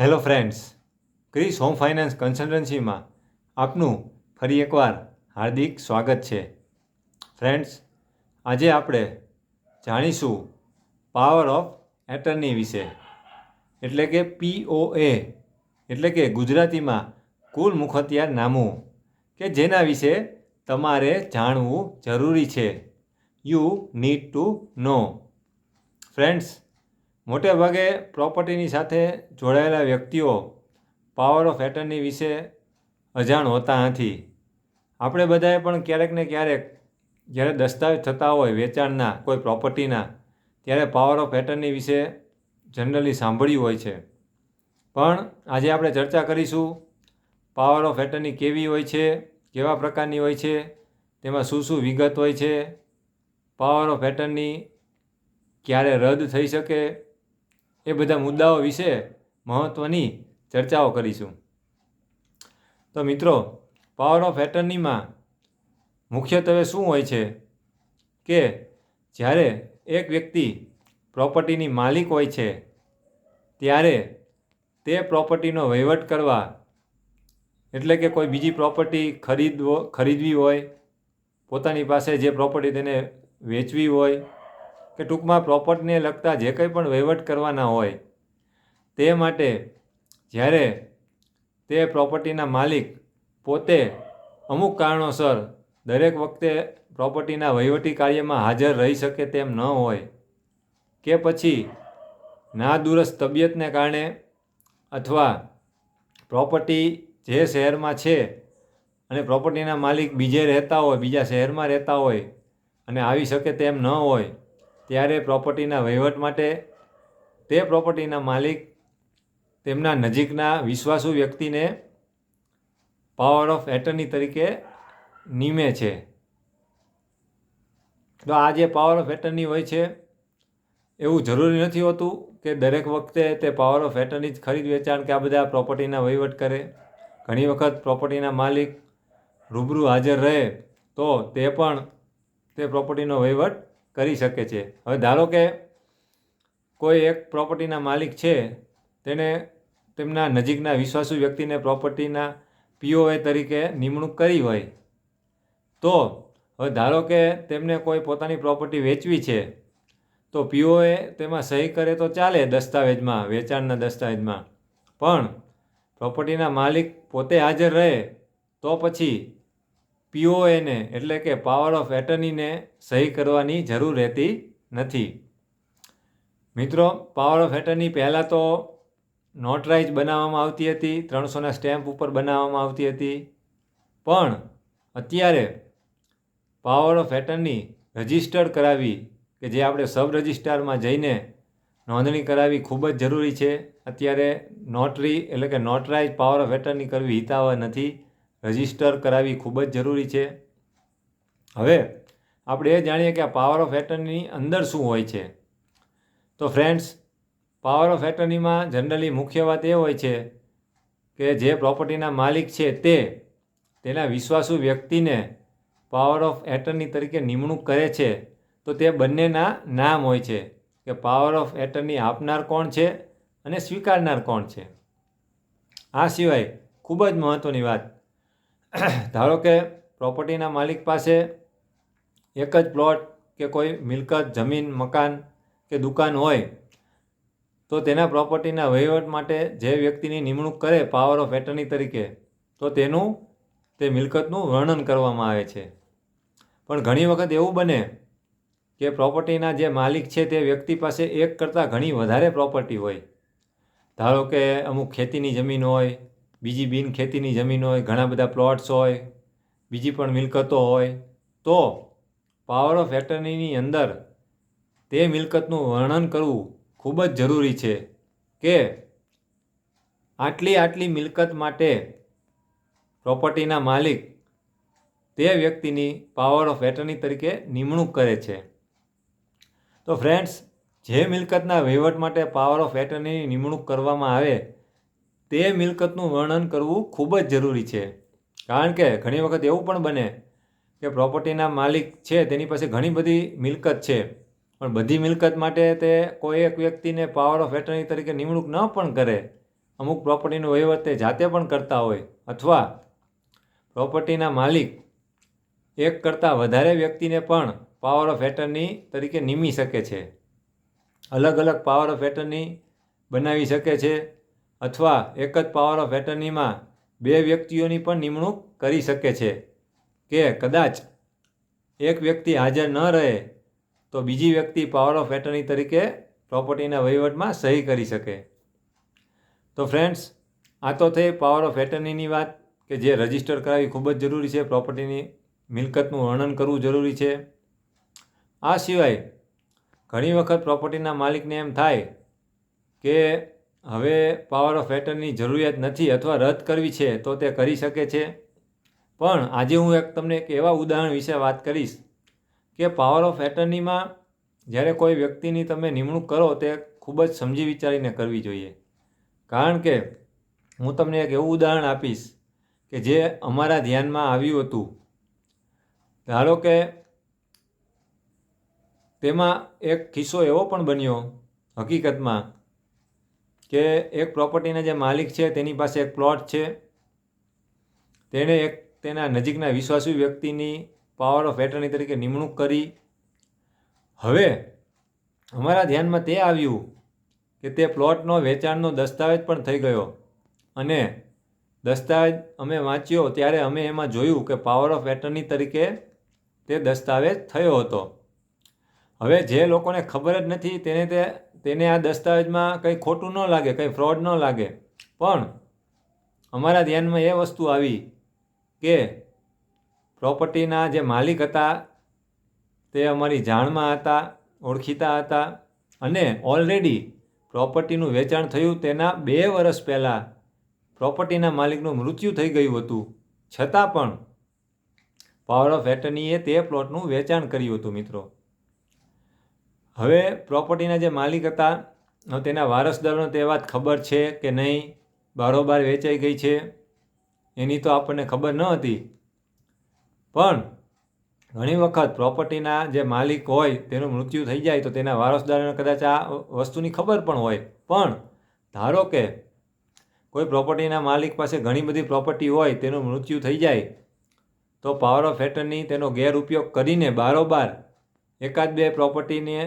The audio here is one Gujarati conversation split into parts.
Hello friends Chris home finance કન્સલ્ટન્સીમાં આપનું ફરી એકવાર હાર્દિક સ્વાગત છે. ફ્રેન્ડ્સ, આજે આપણે જાણીશું પાવર ઓફ એટર્ની વિશે. એટલે કે પીઓએ એટલે કે ગુજરાતીમાં કુલ મુખત્યાર નામું, કે જેના વિશે તમારે જાણવું જરૂરી છે. You need to know. Friends મોટે ભાગે પ્રોપર્ટીની સાથે જોડાયેલા વ્યક્તિઓ પાવર ઓફ એટર્ની વિશે અજાણ હોતા નથી. આપણે બધાએ પણ ક્યારેક ને ક્યારેક જ્યારે દસ્તાવેજ થતા હોય વેચાણના, કોઈ પ્રોપર્ટીના, ત્યારે પાવર ઓફ એટર્ની વિશે જનરલી સાંભળ્યું હોય છે. પણ આજે આપણે ચર્ચા કરીશું પાવર ઓફ એટર્ની કેવી હોય છે, કેવા પ્રકારની હોય છે, તેમાં શું શું વિગત હોય છે, પાવર ઓફ એટર્ની ક્યારે રદ થઈ શકે એ બધા મુદ્દાઓ વિશે મહત્ત્વની ચર્ચાઓ કરીશું. તો મિત્રો પાવર ઓફ એટર્નીમાં મુખ્યત્વે શું હોય છે? કે જ્યારે એક વ્યક્તિ પ્રોપર્ટીની માલિક હોય છે, ત્યારે તે પ્રોપર્ટીનો વહીવટ કરવા, એટલે કે કોઈ બીજી પ્રોપર્ટી ખરીદવો, ખરીદવી હોય, પોતાની પાસે જે પ્રોપર્ટી તેને વેચવી હોય કે ટૂંકમાં પ્રોપર્ટીને લગતા જે કંઈ પણ વહીવટ કરવાના હોય, તે માટે જ્યારે તે પ્રોપર્ટીના માલિક પોતે અમુક કારણોસર દરેક વખતે પ્રોપર્ટીના વહીવટી કાર્યમાં હાજર રહી શકે તેમ ન હોય, કે પછી નાદુરસ્ત તબિયતને કારણે અથવા પ્રોપર્ટી જે શહેરમાં છે અને પ્રોપર્ટીના માલિક બીજે રહેતા હોય, બીજા શહેરમાં રહેતા હોય અને આવી શકે તેમ ન હોય ત્યારે પ્રોપર્ટીના વહીવટ માટે તે પ્રોપર્ટીના માલિક તેમના નજીકના વિશ્વાસુ વ્યક્તિને પાવર ઓફ એટર્ની તરીકે નિમે છે. તો આ જે પાવર ઓફ એટર્ની હોય છે, એવું જરૂરી નથી હોતું કે દરેક વખતે તે પાવર ઓફ એટર્ની જ ખરીદ વેચાણ કે આ બધા પ્રોપર્ટીના વહીવટ કરે. ઘણી વખત પ્રોપર્ટીના માલિક રૂબરૂ હાજર રહે તો તે પણ તે પ્રોપર્ટીનો વહીવટ કરી શકે છે. હવે ધારો કે કોઈ એક પ્રોપર્ટીના માલિક છે, તેણે તેમના નજીકના વિશ્વાસુ વ્યક્તિને પ્રોપર્ટીના પીઓએ તરીકે નિમણૂક કરી હોય, તો હવે ધારો કે તેમને કોઈ પોતાની પ્રોપર્ટી વેચવી છે, તો પીઓએ તેમાં સહી કરે તો ચાલે દસ્તાવેજમાં, વેચાણના દસ્તાવેજમાં. પણ પ્રોપર્ટીના માલિક પોતે હાજર રહે, તો પછી પીઓએને એટલે કે પાવર ઓફ એટર્નીને સહી કરવાની જરૂર રહેતી નથી. મિત્રો પાવર ઓફ એટર્ની પહેલાં તો નોટરાઇઝ બનાવવામાં આવતી હતી ત્રણસોના સ્ટેમ્પ ઉપર બનાવવામાં આવતી હતી. પણ અત્યારે પાવર ઓફ એટર્ની રજિસ્ટર્ડ કરાવી કે જે આપણે સબ રજિસ્ટ્રારમાં જઈને નોંધણી કરાવી ખૂબ જ જરૂરી છે. અત્યારે નોટરી, એટલે કે નોટરાઇઝ પાવર ઓફ એટર્ની કરવી હિતાવહ નથી. રજિસ્ટર કરાવવી ખૂબ જ જરૂરી છે. હવે આપણે એ જાણીએ કે આ પાવર ઓફ એટર્નીની અંદર શું હોય છે. તો ફ્રેન્ડ્સ પાવર ઓફ એટર્નીમાં જનરલી મુખ્ય વાત એ હોય છે કે જે પ્રોપર્ટીના માલિક છે તે તેના વિશ્વાસુ વ્યક્તિને પાવર ઓફ એટર્ની તરીકે નિમણૂક કરે છે. તો તે બંનેના નામ હોય છે કે પાવર ઓફ એટર્ની આપનાર કોણ છે અને સ્વીકારનાર કોણ છે. આ સિવાય ખૂબ જ મહત્ત્વની વાત ધારો કે પ્રોપર્ટીના માલિક પાસે એક જ પ્લોટ કે કોઈ મિલકત, જમીન, મકાન કે દુકાન હોય, તો તેના પ્રોપર્ટીના વહીવટ માટે જે વ્યક્તિની નિમણૂક કરે પાવર ઓફ એટર્ની તરીકે, તો તેનું, તે મિલકતનું વર્ણન કરવામાં આવે છે. પણ ઘણી વખત એવું બને કે પ્રોપર્ટીના જે માલિક છે તે વ્યક્તિ પાસે એક કરતાં ઘણી વધારે પ્રોપર્ટી હોય. ધારો કે અમુક ખેતીની જમીન હોય બીજી બિન ખેતીની જમીન હોય, ઘણા બધા પ્લોટ્સ હોય, બીજી પણ મિલકતો હોય, તો પાવર ઓફ એટર્નીની અંદર તે મિલકતનું વર્ણન કરવું ખૂબ જ જરૂરી છે કે આટલી આટલી મિલકત માટે પ્રોપર્ટીના માલિક તે વ્યક્તિની પાવર ઓફ એટર્ની તરીકે નિમણૂક કરે છે. તો ફ્રેન્ડ્સ જે મિલકતના વહીવટ માટે પાવર ઓફ એટર્નીની નિમણૂક કરવામાં આવે તે મિલકતનું વર્ણન કરવું ખૂબ જ જરૂરી છે. કારણ કે ઘણી વખત એવું પણ બને કે પ્રોપર્ટીના માલિક છે, તેની પાસે ઘણી બધી મિલકત છે. પણ બધી મિલકત માટે તે કોઈ એક વ્યક્તિને પાવર ઓફ એટર્ની તરીકે નિમણૂક ન પણ કરે. અમુક પ્રોપર્ટીનો વહીવટ તે જાતે પણ કરતા હોય. અથવા પ્રોપર્ટીના માલિક એક કરતાં વધારે વ્યક્તિને પણ પાવર ઓફ એટર્ની તરીકે નિમી શકે છે. અલગ અલગ પાવર ઓફ એટર્ની બનાવી શકે છે. અથવા એક જ પાવર ઓફ એટર્નીમાં બે વ્યક્તિઓની પણ નિમણૂક કરી શકે છે કે કદાચ એક વ્યક્તિ હાજર ન રહે તો બીજી વ્યક્તિ પાવર ઓફ એટર્ની તરીકે પ્રોપર્ટીના વહીવટમાં સહી કરી શકે. તો ફ્રેન્ડ્સ આ તો થઈ પાવર ઓફ એટર્નીની વાત કે જે રજિસ્ટર કરાવવી ખૂબ જ જરૂરી છે પ્રોપર્ટીની મિલકતનું વર્ણન કરવું જરૂરી છે. આ સિવાય ઘણી વખત પ્રોપર્ટીના માલિકને એમ થાય કે હવે પાવર ઓફ એટર્નની જરૂરિયાત નથી અથવા રદ કરવી છે તો તે કરી શકે છે. પણ આજે હું એક તમને એક એવા ઉદાહરણ વિશે વાત કરીશ કે પાવર ઓફ એટર્નીમાં જ્યારે કોઈ વ્યક્તિની તમે નિમણૂક કરો તે ખૂબ જ સમજી વિચારીને કરવી જોઈએ. કારણ કે હું તમને એક એવું ઉદાહરણ આપીશ કે જે અમારા ધ્યાનમાં આવ્યું હતું. ધારો કે તેમાં એક કિસ્સો એવો પણ બન્યો હકીકતમાં કે એક પ્રોપર્ટીના જે માલિક છે, તેની પાસે એક પ્લોટ છે. તેણે એક તેના નજીકના વિશ્વાસુ વ્યક્તિની પાવર ઓફ એટર્ની તરીકે નિમણૂક કરી. હવે અમારા ધ્યાનમાં તે આવ્યું કે તે પ્લોટનો વેચાણનો દસ્તાવેજ પણ થઈ ગયો. અને દસ્તાવેજ અમે વાંચ્યો ત્યારે અમે એમાં જોયું કે પાવર ઓફ એટર્ની તરીકે તે દસ્તાવેજ થયો હતો. હવે જે લોકોને ખબર જ નથી, તેને તે તેને આ દસ્તાવેજમાં કંઈ ખોટું ન લાગે, કંઈ ફ્રોડ ન લાગે. પણ અમારા ધ્યાનમાં એ વસ્તુ આવી કે પ્રોપર્ટીના જે માલિક હતા, તે અમારી જાણમાં હતા, ઓળખીતા હતા અને ઓલરેડી પ્રોપર્ટીનું વેચાણ થયું તેના બે વર્ષ પહેલાં પ્રોપર્ટીના માલિકનું મૃત્યુ થઈ ગયું હતું. છતાં પણ પાવર ઓફ એટર્નીએ તે પ્લોટનું વેચાણ કર્યું હતું, મિત્રો. હવે પ્રોપર્ટીના જે માલિક હતા તેના વારસદારોને તે વાત ખબર છે કે નહીં, બારોબાર વેચાઈ ગઈ છે, એની તો આપણને ખબર ન હતી. પણ ઘણી વખત પ્રોપર્ટીના જે માલિક હોય, તેનું મૃત્યુ થઈ જાય તો તેના વારસદારોને કદાચ આ વસ્તુની ખબર પણ હોય. પણ ધારો કે કોઈ પ્રોપર્ટીના માલિક પાસે ઘણી બધી પ્રોપર્ટી હોય, તેનું મૃત્યુ થઈ જાય, તો પાવર ઓફ એટર્ની તેનો ગેરઉપયોગ કરીને બારોબાર એકાદ બે પ્રોપર્ટીને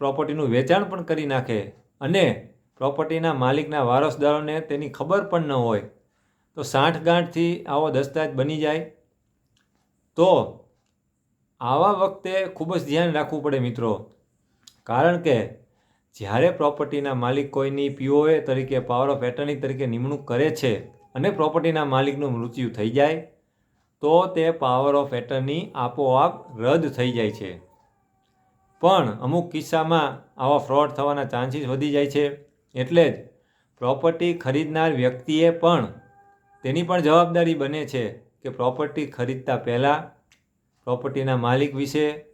પ્રોપર્ટીનું વેચાણ પણ કરી નાખે અને પ્રોપર્ટીના માલિકના વારસદારોને તેની ખબર પણ ન હોય, તો સાંઠગાંઠથી આવો દસ્તાવેજ બની જાય. તો આવા વખતે ખૂબ જ ધ્યાન રાખવું પડે મિત્રો, કારણ કે જ્યારે પ્રોપર્ટીના માલિક કોઈની પીઓએ તરીકે પાવર ઓફ એટર્ની તરીકે નિમણૂક કરે છે અને પ્રોપર્ટીના માલિકનું મૃત્યુ થઈ જાય, તો તે પાવર ઓફ એટર્ની આપોઆપ રદ થઈ જાય છે. પણ અમુક કિસ્સામાં આવા ફ્રોડ થવાના ચાન્સીસ વધી જાય છે. એટલે જ પ્રોપર્ટી ખરીદનાર વ્યક્તિએ પણ તેની પણ જવાબદારી બને છે કે પ્રોપર્ટી ખરીદતા પહેલાં પ્રોપર્ટીના માલિક વિશે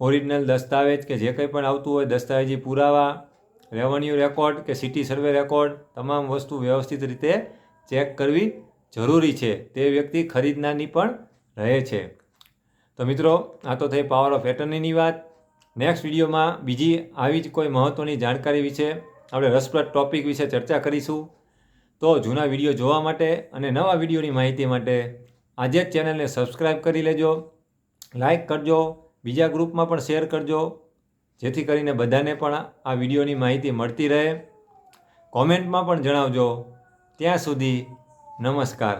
ઓરિજિનલ દસ્તાવેજ કે જે કંઈ પણ આવતું હોય દસ્તાવેજી પુરાવા રેવન્યુ રેકોર્ડ કે સિટી સર્વે રેકોર્ડ તમામ વસ્તુ વ્યવસ્થિત રીતે ચેક કરવી જરૂરી છે. તે વ્યક્તિ ખરીદનારની પણ રહે છે. તો મિત્રો, આ તો થઈ પાવર ઓફ એટર્નીની વાત. નેક્સ્ટ વિડીયોમાં બીજી આવી જ કોઈ મહત્ત્વની જાણકારી વિશે આપણે રસપ્રદ ટોપિક વિશે ચર્ચા કરીશું. તો જૂના વીડિયો જોવા માટે અને નવા વિડીયોની માહિતી માટે આજે જ ચેનલને સબસ્ક્રાઈબ કરી લેજો. લાઈક કરજો. બીજા ગ્રુપમાં પણ શેર કરજો. જેથી કરીને બધાને પણ આ વિડીયોની માહિતી મળતી રહે. કોમેન્ટમાં પણ જણાવજો. ત્યાં સુધી નમસ્કાર.